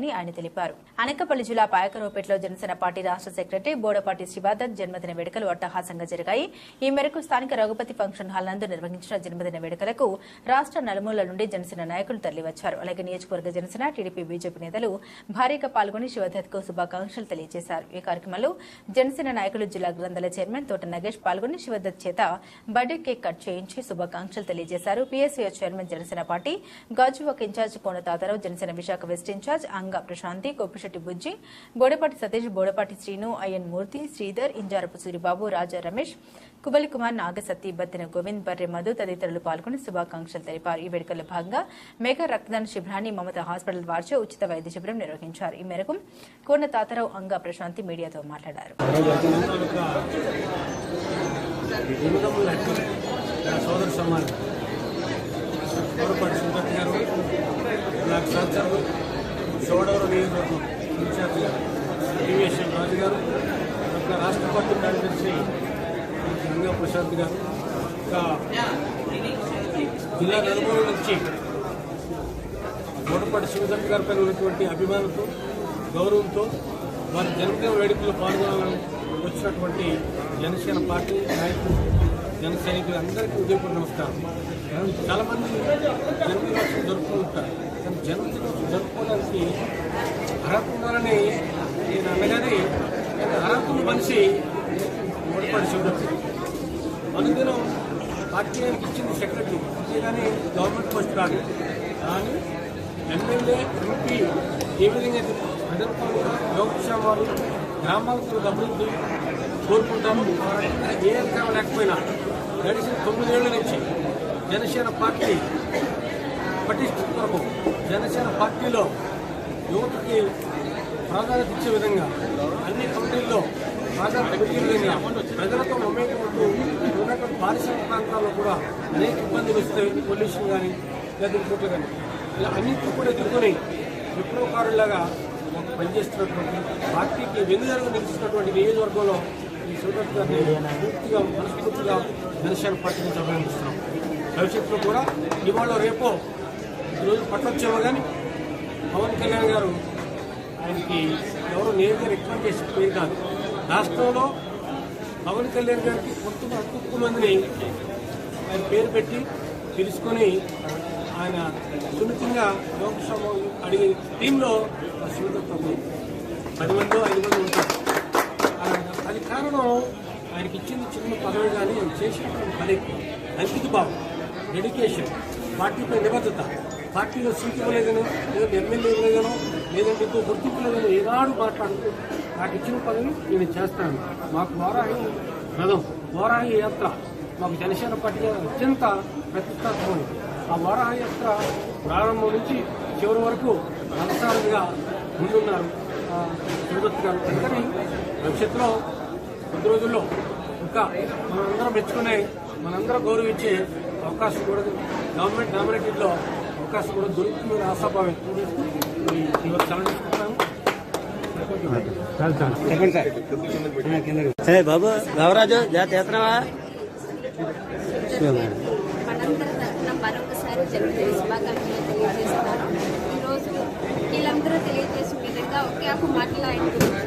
అని ఆయన తెలిపారు. అనకపల్లి జిల్లా పాయకరావుపేటలో జనసేన పార్టీ రాష్ట్ర సెక్రటరీ బోడపాటి శివాదత్ జన్మదిన వేడుకలు అట్టహాసంగా జరిగాయి. ఈ మేరకు స్థానిక రఘుపతి ఫంక్షన్ హాల్ నందు నిర్వహించిన జన్మదిన వేడుకలకు రాష్ట్ర నలుమూలల నుండి జనసేన నాయకులు తరలివచ్చారు. అలాగే నియోజకవర్గ జనసేన టీడీపీ బీజేపీ నేతలు భారీగా పాల్గొని శివదత్కు శుభాకాంక్షలు తెలియజేశారు. ఈ కార్యక్రమంలో జనసేన నాయకులు జిల్లా గ్రంథాల చైర్మన్ తోట నగేష్ పాల్గొని శివదత్ చేత బర్త్డే కేక్ కట్ చేయించి శుభాకాంక్షలు తెలియజేశారు. PSC chairman Janasena party Gajuwaka incharge Kona Tatarao Janasena Visakha west incharge Anga Prasanthi Koppisetti బుజ్జి బోడపాటి సతీష్ బోడపాటి శ్రీను అయ్యన్ మూర్తి శ్రీధర్ ఇంజారపు సూరిబాబు రాజా రమేష్ కుబలి కుమార్ నాగసత్తి బత్తిన గోవింద్ బర్రె మధు తదితరులు పాల్గొని శుభాకాంక్షలు తెలిపారు. ఈ వేడుకల్లో భాగంగా మెగా రక్తదాన శిబిరాన్ని మమత హాస్పిటల్ వారిచే ఉచిత వైద్య శిబిరం నిర్వహించారు. ఈ మేరకు కోన తాతారావు అంగ ప్రశాంతి మీడియాతో మాట్లాడారు. సోదర సమానం గారు నాకు సంవత్సరాలు నియోజకవర్గం ఇన్ఛార్జ్ గారు రాజు గారు ఇంకా రాష్ట్ర పార్టీ కార్యదర్శి గంగా ప్రశాంత్ గారు ఇంకా జిల్లా నలుగురు నుంచి గోడపాటి శివదత్త గారి పైన ఉన్నటువంటి అభిమానంతో గౌరవంతో వారి జన్మదిన వేడుకల్లో పాల్గొనాలని వచ్చినటువంటి జనసేన పార్టీ నాయకులు జన సైనికులు అందరికీ ఉదయపూర్ నమస్కారం. చాలా మంది జన్మదినోత్సవం జరుపుకుంటారు జన్మదినం జరుపుకోవడానికి అర్హత ఉండాలని నేను అనగానే అర్హతను మనిషి గౌరవపాటి శివదత్త అనుదినం పార్టీ ఆయనకి ఇచ్చింది సెక్రటరీ. అంతేగాని గవర్నమెంట్ పోస్ట్ కాదు. కానీ ఎమ్మెల్యే ఎంపీ ఏ విధంగా ప్రజలతో యోగక్షేమ వారు గ్రామాలతో అభివృద్ధి కోరుకుంటాము. ఏ అధికారం లేకపోయినా గడిచిన తొమ్మిదేళ్ళ నుంచి జనసేన పార్టీ పటిష్ట కొరకు జనసేన పార్టీలో యువతకి ప్రాధాన్యత ఇచ్చే విధంగా అన్ని కమిటీల్లో ప్రాధాన్యత ఇచ్చే విధంగా ప్రజలతో మమేకమవుతూ ఉన్నటువంటి పారిశ్రామిక ప్రాంతాల్లో కూడా అనేక ఇబ్బందులు వస్తాయి పొల్యూషన్ కానీ లేదా ఇంకోటి కానీ ఇలా అన్నింటినీ కూడా ఎదుర్కొని విప్లవకారులాగా పనిచేస్తున్నటువంటి పార్టీకి వెనుదరుగు నిలుస్తున్నటువంటి నియోజకవర్గంలో ఈ సూరత్ గారిని పూర్తిగా మనస్ఫూర్తిగా జనసేన పార్టీ నుంచి అభినందిస్తున్నాం భవిష్యత్తులో కూడా ఇవాళ రేపో ఈరోజు పట్టొచ్చేమో కానీ పవన్ కళ్యాణ్ గారు ఆయనకి ఎవరు నేరుగా రికమెండ్ చేసి పోయి కాదు. రాష్ట్రంలో పవన్ కళ్యాణ్ గారికి కొత్తగా ఎక్కువ మందిని ఆయన పేరు పెట్టి తెలుసుకొని ఆయన సున్నితంగా లోక్సభ అడిగే టీంలో శివదత్త పది మంది ఐదు మంది ఉంటారు. అది కారణం ఆయనకి ఇచ్చింది చిన్న పదవి కానీ చేసినటువంటి పని. ఎక్కువ అంకిత భావం డెడికేషన్ పార్టీపై నిబద్ధత. పార్టీలో సీట్ ఇవ్వలేదనో లేదంటే ఎమ్మెల్యే ఇవ్వలేదనో లేదంటే ఇంకో గుర్తింపు లేదనో ఏనాడు మాట్లాడుతూ నాకు ఇచ్చిన పదవి నేను చేస్తాను. మాకు వారాహి రథం వారాహి యాత్ర మాకు జనసేన పార్టీ అత్యంత ప్రతిష్టాత్మకమైనది ఆ వారాహి యాత్ర ప్రారంభం నుంచి చివరి వరకు మనసారిగా ముందున్నారు ఆ, గారు. అందుకని భవిష్యత్తులో కొద్ది రోజుల్లో ఇంకా మనందరం మెచ్చుకునే మనందరం గౌరవించే అవకాశం కూడా గవర్నమెంట్ నామినేటెడ్లో అవకాశం కూడా దొరుకుతుందని ఆశాభావం చెప్పండి సార్. ఏ బాబు గౌరాజు జాత చేస్తున్నావా? మనందరి తరఫున మరొకసారి జన్మదిన శుభాకాంక్షలు తెలియజేస్తున్నాను. ఈరోజు వీళ్ళందరూ తెలియజేసిన విధంగా ఒకే ఒక మాటలో ఆయన గురించి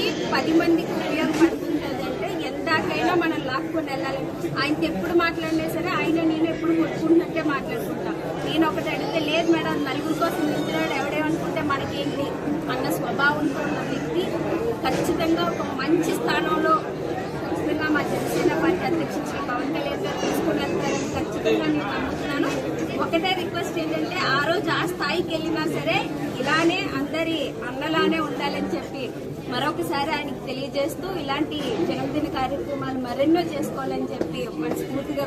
ఏమను పది మందికి ఉపయోగపడుతుంటుంది అంటే ఎందాకైనా మనం లాక్కొని వెళ్ళాలి. ఆయనతో ఎప్పుడు మాట్లాడినా సరే ఆయన నేను ఎప్పుడు కొట్టుకుంటున్నట్టే మాట్లాడుకుంటాం. నేను ఒకటి అడిగితే లేదు మేడం నలుగురు కోసం నిద్రాడు ఎవడేమనుకుంటే మనకేంటి? అన్న స్వభావంతో ఉన్న వ్యక్తి ఖచ్చితంగా ఒక మంచి స్థానంలో ఖచ్చితంగా మా జనసేన పార్టీ అధ్యక్షుడు శ్రీ పవన్ కళ్యాణ్ గారు తీసుకుని వెళ్తారని ఖచ్చితంగా నేను ఒకటే రిక్వెస్ట్ ఏంటంటే ఆ రోజు ఆ స్థాయికి వెళ్ళినా సరే ఇలానే అందరి అన్నలానే ఉండాలని చెప్పి మరొకసారి ఆయనకి తెలియజేస్తూ ఇలాంటి జన్మదిన కార్యక్రమాలు మరెన్నో చేసుకోవాలని చెప్పి మనస్ఫూర్తిగా